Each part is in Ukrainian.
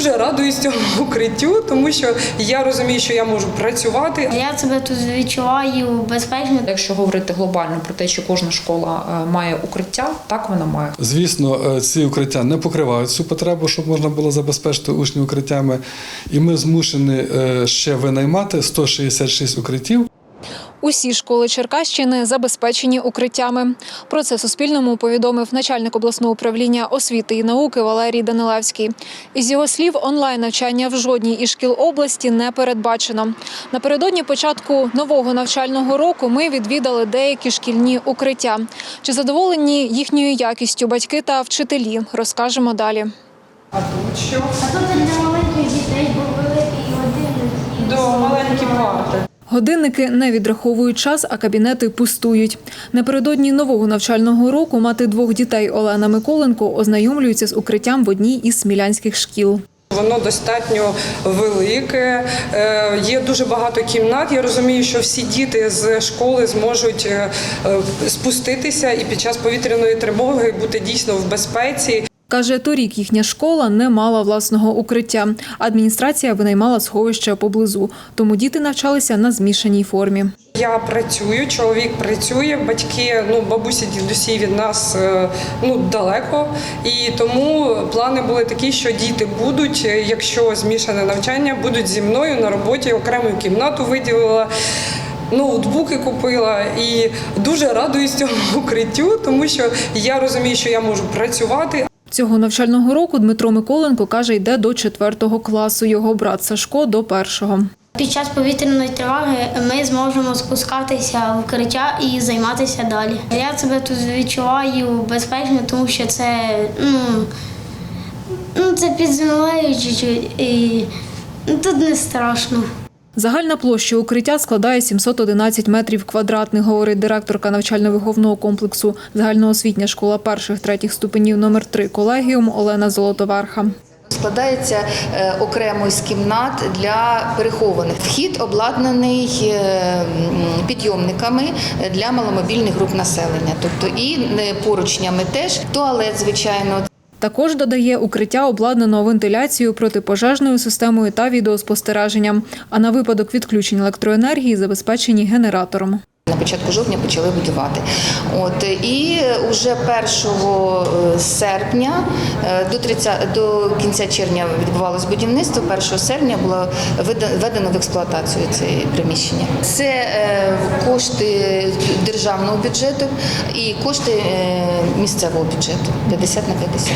Дуже радуюсь цьому укриттю, тому що я розумію, що я можу працювати. Я себе тут відчуваю безпечно. Якщо говорити глобально про те, що кожна школа е, має укриття, так вона має. Звісно, е, ці укриття не покривають цю потребу, щоб можна було забезпечити учнів укриттями. І ми змушені е, ще винаймати 166 укриттів. Усі школи Черкащини забезпечені укриттями. Про це Суспільному повідомив начальник обласного управління освіти і науки Валерій Данилевський. Із його слів, онлайн навчання в жодній із шкіл області не передбачено. Напередодні початку нового навчального року ми відвідали деякі шкільні укриття. Чи задоволені їхньою якістю батьки та вчителі? Розкажемо далі. А тут що? А тут для маленьких дітей був великий годинник. До маленькі парти. Годинники не відраховують час, а кабінети пустують. Напередодні нового навчального року мати двох дітей Олена Миколенко ознайомлюється з укриттям в одній із смілянських шкіл. Воно достатньо велике, е, є дуже багато кімнат. Я розумію, що всі діти з школи зможуть е, е, спуститися і під час повітряної тривоги бути дійсно в безпеці. Каже, торік їхня школа не мала власного укриття. Адміністрація винаймала сховище поблизу, тому діти навчалися на змішаній формі. Я працюю, чоловік працює, батьки, ну бабусі, дідусі від нас е, ну далеко. І тому плани були такі, що діти будуть, е, якщо змішане навчання, будуть зі мною на роботі. Окрему кімнату виділила. Ноутбуки купила і дуже радуюсь цьому укриттю, тому що я розумію, що я можу працювати, Цього навчального року Дмитро Миколенко каже, йде до четвертого класу. Його брат Сашко до першого. Під час повітряної тривоги ми зможемо спускатися в укриття і займатися далі. Я себе тут відчуваю безпечно, тому що це ну, ну це під землею чуть-чуть, і тут не страшно. Загальна площа укриття складає 711 метрів квадратних, говорить директорка навчально-виховного комплексу загальноосвітня школа перших-третіх ступенів номер 3 колегіум Олена Золотоверха. Складається е, окремо з кімнат для перехованих. Вхід обладнаний е, підйомниками для маломобільних груп населення, тобто і е, поручнями теж туалет, звичайно. Також додає укриття обладнано вентиляцією, протипожежною системою та відеоспостереженням. А на випадок відключень електроенергії забезпечені генератором. На початку жовтня почали будувати. От і вже 1 серпня е, до 30, до кінця червня відбувалось будівництво. 1 серпня було введено в експлуатацію це приміщення. Це е, кошти державного бюджету і кошти е, місцевого бюджету 50 на 50.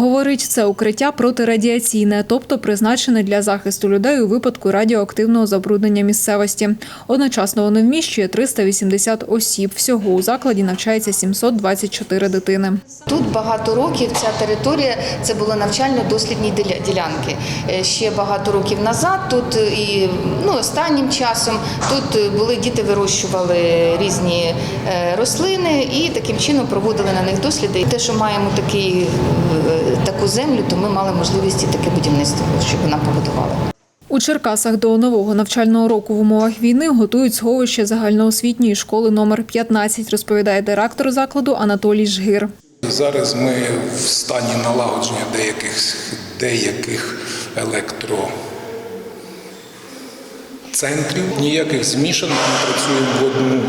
Говорить, це укриття протирадіаційне, тобто призначене для захисту людей у випадку радіоактивного забруднення місцевості. Одночасно воно вміщує 380 осіб. Всього у закладі навчається 724 дитини. Тут багато років ця територія це були навчально-дослідні ділянки. Е, Ще багато років назад тут е, і ну, останнім часом тут е, були діти вирощували різні рослини і таким чином проводили на них досліди. Те, що маємо такий, таку землю, то ми мали можливість і таке будівництво, щоб вона побудувала. У Черкасах до нового навчального року в умовах війни готують сховище загальноосвітньої школи номер 15, розповідає директор закладу Анатолій Жгир. Зараз ми в стані налагодження деяких, деяких електроцентрів. Ніяких змішаних ми працюємо в одну,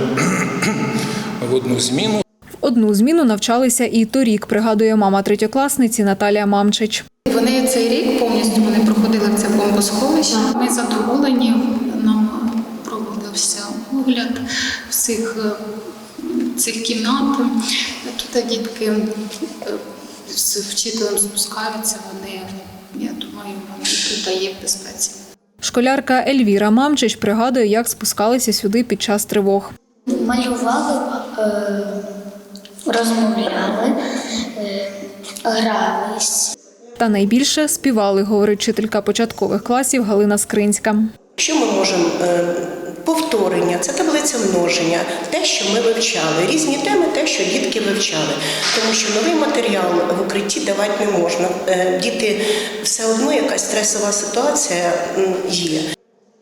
в одну зміну. Одну зміну навчалися і торік, пригадує мама третьокласниці Наталія Мамчич. Вони цей рік повністю вони проходили це бомбосховище. Ми задоволені. Нам проводився огляд всіх е, цих кімнат. Тут дітки е, з вчителем спускаються. Вони, я думаю, вони тут є в безпеці. Школярка Ельвіра Мамчич пригадує, як спускалися сюди під час тривог. Малювали, е, розмовляли, е, грались. Та найбільше співали, говорить вчителька початкових класів Галина Скринська. Що ми можемо е, Повторення це таблиця множення, те, що ми вивчали, різні теми, те, що дітки вивчали. Тому що новий матеріал в укритті давати не можна. Е, Діти все одно якась стресова ситуація є.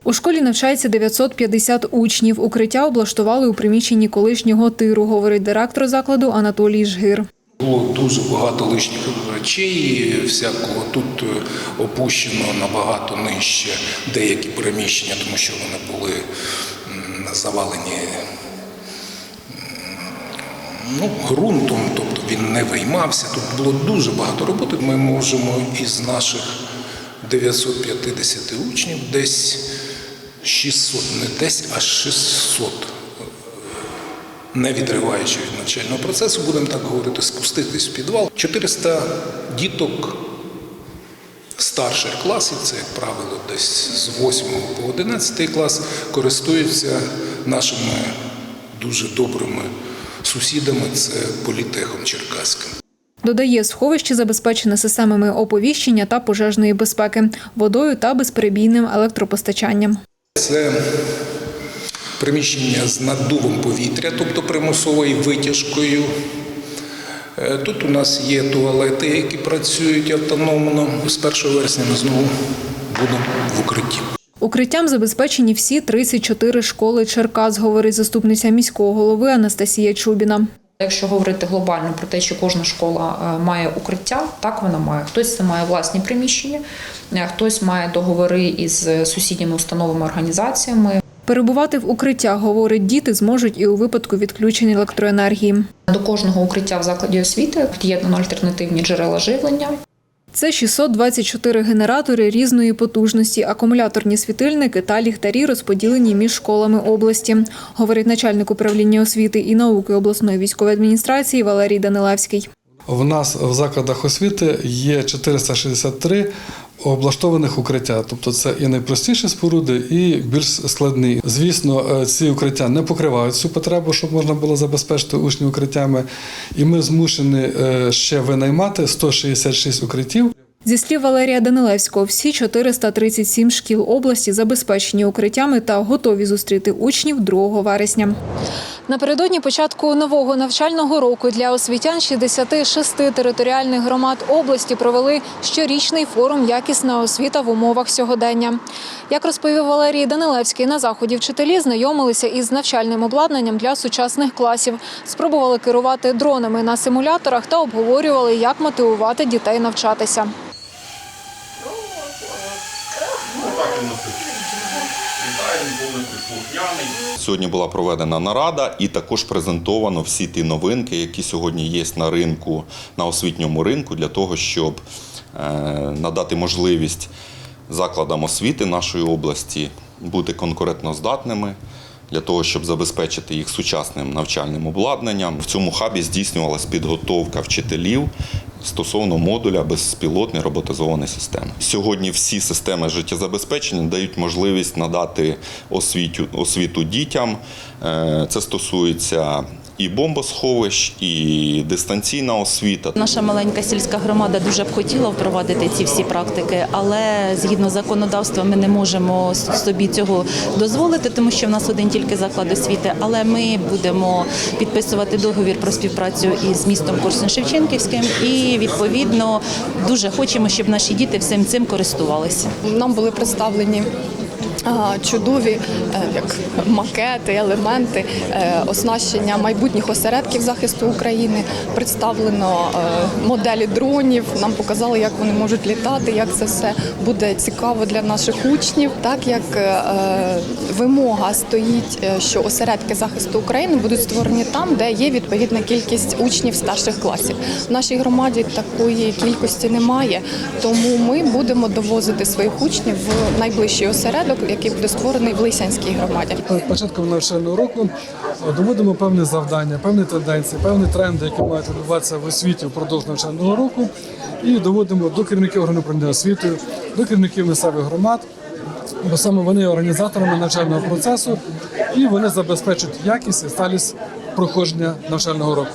У школі навчається 950 учнів. Укриття облаштували у приміщенні колишнього тиру, говорить директор закладу Анатолій Жгир. Було дуже багато лишніх речей, всякого тут е, опущено набагато нижче деякі приміщення, тому що вони були завалені ну, ґрунтом, тобто він не виймався. Тут було дуже багато роботи. Ми можемо із наших 950 учнів десь 600, не десь, а 600 не відриваючи від навчального процесу, будемо так говорити, спуститись в підвал. 400 діток старших класів, це, як правило, десь з 8 по 11 клас, користуються нашими дуже добрими сусідами, це політехом Черкаським. Додає, сховище забезпечене системами оповіщення та пожежної безпеки, водою та безперебійним електропостачанням. Це приміщення з наддувом повітря, тобто примусовою витяжкою. Е, Тут у нас є туалети, які працюють автономно. З 1 вересня ми знову будемо в укритті. Укриттям забезпечені всі 34 школи Черкас, говорить заступниця міського голови Анастасія Чубіна. Якщо говорити глобально про те, що кожна школа е, має укриття, так вона має. Хтось це має власні приміщення, е, хтось має договори із сусідніми установами організаціями. Перебувати в укриттях, говорить, діти зможуть і у випадку відключень електроенергії. До кожного укриття в закладі освіти під'єднано альтернативні джерела живлення. Це 624 генератори різної потужності, акумуляторні світильники та ліхтарі розподілені між школами області, говорить начальник управління освіти і науки обласної військової адміністрації Валерій Данилевський. В нас в закладах освіти є 463 облаштованих укриття, тобто це і найпростіші споруди, і більш складні. Звісно, е, ці укриття не покривають цю потребу, щоб можна було забезпечити учнів укриттями. І ми змушені е, ще винаймати 166 укриттів. Зі слів Валерія Данилевського, всі 437 шкіл області забезпечені укриттями та готові зустріти учнів 2 вересня. Напередодні початку нового навчального року для освітян 66 територіальних громад області провели щорічний форум Якісна освіта в умовах сьогодення. Як розповів Валерій Данилевський, на заході вчителі знайомилися із навчальним обладнанням для сучасних класів, спробували керувати дронами на симуляторах та обговорювали, як мотивувати дітей навчатися. Сьогодні була проведена нарада і також презентовано всі ті новинки, які сьогодні є на ринку, на освітньому ринку, для того, щоб е, надати можливість закладам освіти нашої області бути конкурентноздатними. Для того щоб забезпечити їх сучасним навчальним обладнанням, в цьому хабі здійснювалась підготовка вчителів стосовно модуля безпілотної роботизованої системи. Сьогодні всі системи життєзабезпечення дають можливість надати освіту, освіту дітям. Е, Це стосується і бомбосховищ, і дистанційна освіта. Наша маленька сільська громада дуже б хотіла впровадити ці всі практики, але згідно законодавства ми не можемо собі цього дозволити, тому що в нас один тільки заклад освіти. Але ми будемо підписувати договір про співпрацю із містом Корсун-Шевченківським і відповідно дуже хочемо, щоб наші діти всім цим користувалися. Нам були представлені чудові е, як макети, елементи е, оснащення майбутніх осередків захисту України. Представлено е, моделі дронів. Нам показали, як вони можуть літати, як це все буде цікаво для наших учнів. Так як вимога стоїть, що осередки захисту України будуть створені там, де є відповідна кількість учнів старших класів. В нашій громаді такої кількості немає, тому ми будемо довозити своїх учнів в найближчий осередок, який буде створений в Лисянській громаді. Перед початком навчального року е, доводимо певні завдання, певні тенденції, певні тренди, які мають відбуватися в освіті впродовж навчального року, і доводимо до керівників органів управління освітою, до керівників місцевих громад, бо саме вони є організаторами навчального процесу і вони забезпечують якість і сталість проходження навчального року.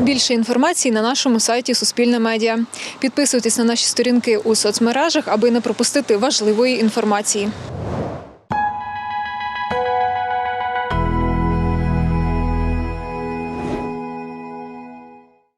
Більше інформації на нашому сайті Суспільне медіа. Підписуйтесь на наші сторінки у соцмережах, аби не пропустити важливої інформації.